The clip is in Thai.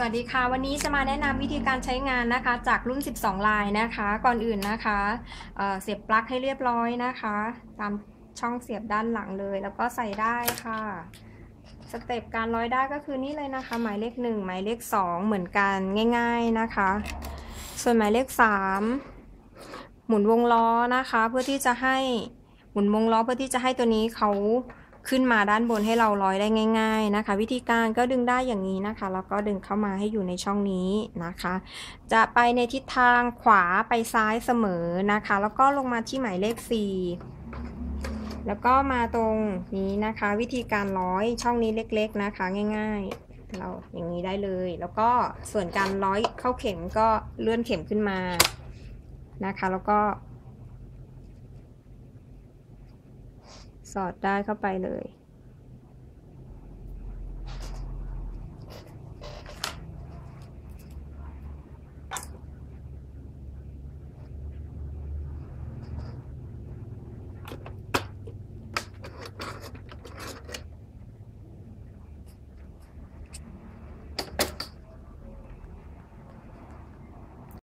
สวัสดีค่ะ วันนี้จะมาแนะนำวิธีการใช้งานนะคะ จากรุ่น 12 ลายนะคะ ก่อนอื่นนะคะเเสียบปลั๊กให้เรียบร้อยนะคะ ตามช่องเสียบด้านหลังเลย แล้วก็ใส่ได้ค่ะสเต็ปการร้อยได้ก็คือนี่เลยนะคะ หมายเลข 1 หมายเลข 2 เหมือนกันง่าย ๆนะคะ ส่วนหมายเลข 3 หมุนวงล้อนะคะ เพื่อที่จะให้หมุนวงล้อเพื่อที่จะให้ตัวนี้เขา ขึ้นมาด้านบนให้เราร้อยได้ง่าย ๆนะคะ วิธีการก็ดึงได้อย่างนี้นะคะแล้วก็ดึงเข้ามาให้อยู่ในช่องนี้นะคะ จะไปในทิศทางขวาไปซ้ายเสมอนะคะ แล้วก็ลงมาที่หมายเลข 4แล้วก็มาตรงนี้นะคะ วิธีการร้อยช่องนี้เล็ก ๆนะคะ ง่าย ๆ เราอย่างนี้ได้เลย แล้วก็ส่วนการร้อยเข้าเข็มก็เลื่อนเข็มขึ้นมานะคะ แล้วก็ สอดได้เข้าไปเลย